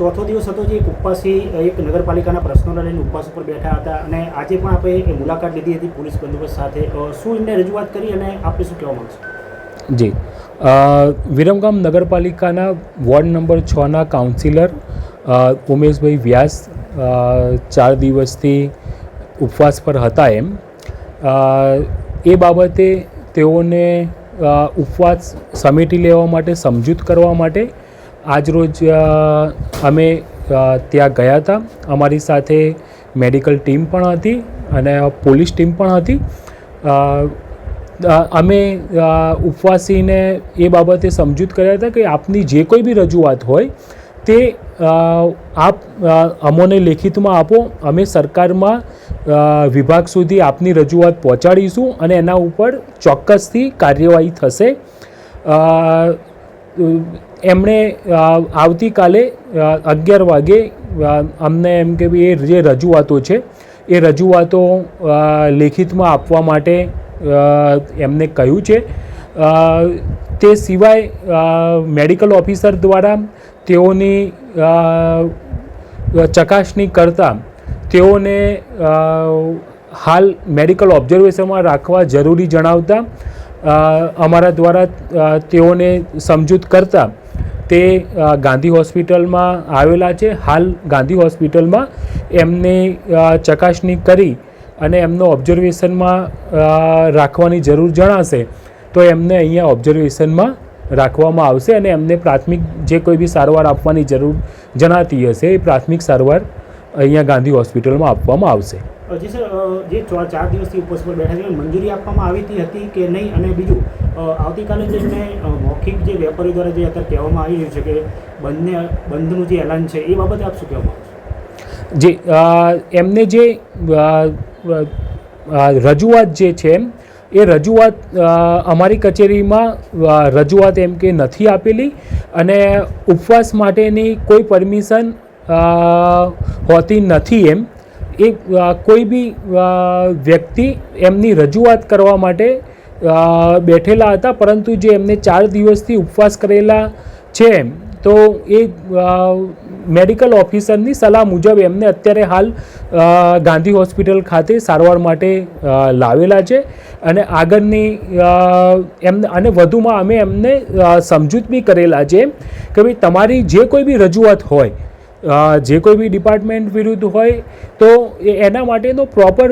ચોથો દિવસ હતો જે એક ઉપવાસી એક નગરપાલિકાના પ્રશ્નોને લઈને ઉપવાસ ઉપર બેઠા હતા અને આજે પણ આપણે મુલાકાત લીધી હતી પોલીસ બંદોબસ્ત સાથે. શું એમને રજૂઆત કરી અને આપણે શું કહેવા માગશું? જી. વિરમગામ નગરપાલિકાના વોર્ડ નંબર છના કાઉન્સિલર ઉમેશભાઈ વ્યાસ ચાર દિવસથી ઉપવાસ પર હતા એમ. એ બાબતે તેઓને ઉપવાસ સમેટી લેવા માટે, સમજૂત કરવા માટે આજરોજ અમે ત્યાં ગયા હતા. અમારી સાથે મેડિકલ ટીમ પણ હતી અને પોલીસ ટીમ પણ હતી. અમે ઉપવાસીને એ બાબતે સમજૂત કર્યા હતા કે આપની જે કોઈ બી રજૂઆત હોય તે આપ અમોને લેખિતમાં આપો. અમે સરકારમાં વિભાગ સુધી આપની રજૂઆત પહોંચાડીશું અને એના ઉપર ચોક્કસથી કાર્યવાહી થશે. એમણે આવતીકાલે અગિયાર વાગે અમને એમ કે ભાઈ એ જે રજૂઆતો છે, એ રજૂઆતો લેખિતમાં આપવા માટે એમને કહ્યું છે. તે સિવાય મેડિકલ ઓફિસર દ્વારા તેઓની ચકાસણી કરતાં તેઓને હાલ મેડિકલ ઓબ્ઝર્વેશનમાં રાખવા જરૂરી જણાવતા અમારા દ્વારા તેઓને સમજૂત કરતા તે ગાંધી હોસ્પિટલમાં આવેલા છે. હાલ ગાંધી હોસ્પિટલમાં એમની ચકાસણી કરી અને એમનો ઓબ્ઝર્વેશનમાં રાખવાની જરૂર જણાશે તો એમને અહીંયા ઓબ્ઝર્વેશનમાં રાખવામાં આવશે અને એમને પ્રાથમિક જે કોઈ બી સારવાર આપવાની જરૂર જણાતી હશે એ પ્રાથમિક સારવાર અહીંયા ગાંધી હોસ્પિટલમાં આપવામાં આવશે. જી સર જે ચાર દિવસથી ઉપવાસ પર બેઠા છે મંજૂરી આપવામાં આવી હતી કે નહીં? અને બીજું આવતીકાલે જે મેં મૌખિક જે વેપારી દ્વારા જે અત્યારે કહેવામાં આવી રહ્યું છે કે બંને, બંધનું જે એલાન છે, એ બાબતે આપ શું કહેવા માંગો જે એમને જે રજૂઆત જે છે એ રજૂઆત અમારી કચેરીમાં રજૂઆત એમ કે નથી આપેલી અને ઉપવાસ માટેની કોઈ પરમિશન હોતી નથી એમ. એ કોઈ બી વ્યક્તિ એમની રજૂઆત કરવા માટે બેઠેલા હતા, પરંતુ જે એમને ચાર દિવસથી ઉપવાસ કરેલા છે તો એ મેડિકલ ઓફિસરની સલાહ મુજબ એમને અત્યારે હાલ ગાંધી હોસ્પિટલ ખાતે સારવાર માટે લાવેલા છે. અને આગળની એમને એમ, અને વધુમાં અમે એમને સમજૂત બી કરેલા છે કે ભાઈ તમારી જે કોઈ બી રજૂઆત હોય જે કોઈ બી ડિપાર્ટમેન્ટ વિરુદ્ધ હોય, તો એના માટેનો પ્રોપર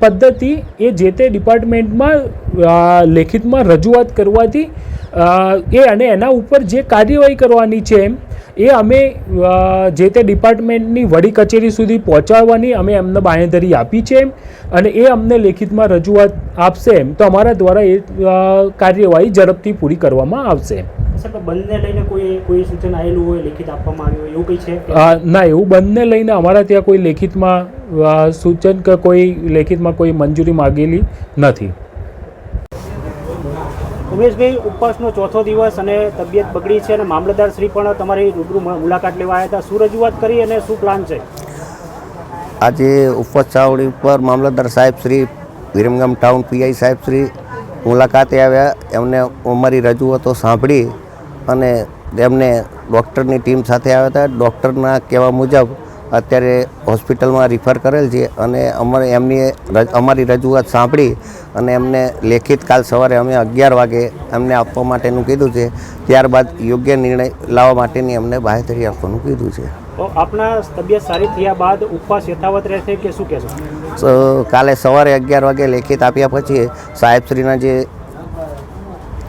પદ્ધતિ એ જે તે ડિપાર્ટમેન્ટમાં લેખિતમાં રજૂઆત કરવાથી એ અને એના ઉપર જે કાર્યવાહી કરવાની છે એમ, એ અમે જે તે ડિપાર્ટમેન્ટની વડી કચેરી સુધી પહોંચાડવાની અમે એમને બાંહેધરી આપી છે એમ, અને એ અમને લેખિતમાં રજૂઆત આપશે એમ, તો અમારા દ્વારા એ કાર્યવાહી ઝડપથી પૂરી કરવામાં આવશે બંને લઈને કોઈ કોઈ સૂચન આવેલું હોય લેખિત આપવામાં આવ્યું હોય એવું કંઈ છે? ના એવું બંને લઈને અમારા ત્યાં કોઈ લેખિતમાં સૂચન કે કોઈ લેખિતમાં કોઈ મંજૂરી માગેલી નથી. ઉમેશભાઈ ઉપવાસનો ચોથો દિવસ અને તબિયત બગડી છે અને મામલતદાર શ્રી પણ તમારી રૂબરૂ મુલાકાત લેવા આવ્યા હતા. શું રજૂઆત કરી અને શું પ્લાન છે? આજે ઉપવાસ છાવણી ઉપર મામલતદાર સાહેબ શ્રી વિરમગામ ટાઉન પીઆઈ સાહેબ શ્રી મુલાકાતે આવ્યા. એમને અમારી રજૂઆતો સાંભળી અને એમને ડૉક્ટરની ટીમ સાથે આવ્યા હતા. ડૉક્ટરના કહેવા મુજબ અત્યારે હોસ્પિટલમાં રિફર કરેલ છે અને અમારે એમની અમારી રજૂઆત સાંભળી અને એમને લેખિત કાલ સવારે અમે અગિયાર વાગે એમને આપવા માટેનું કીધું છે. ત્યારબાદ યોગ્ય નિર્ણય લાવવા માટેની અમને બાહેધરી આપવાનું કીધું છે. તો આપના તબિયત સારી થયા બાદ ઉપવાસ યથાવત રહેશે કે શું કહેશો? કાલે સવારે અગિયાર વાગે લેખિત આપ્યા પછી સાહેબશ્રીના જે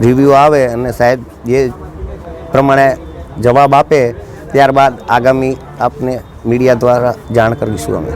રિવ્યૂ આવે અને સાહેબ જે પ્રમાણે જવાબ આપે ત્યારબાદ આગામી આપને મીડિયા દ્વારા જાણ કરીશું અમે.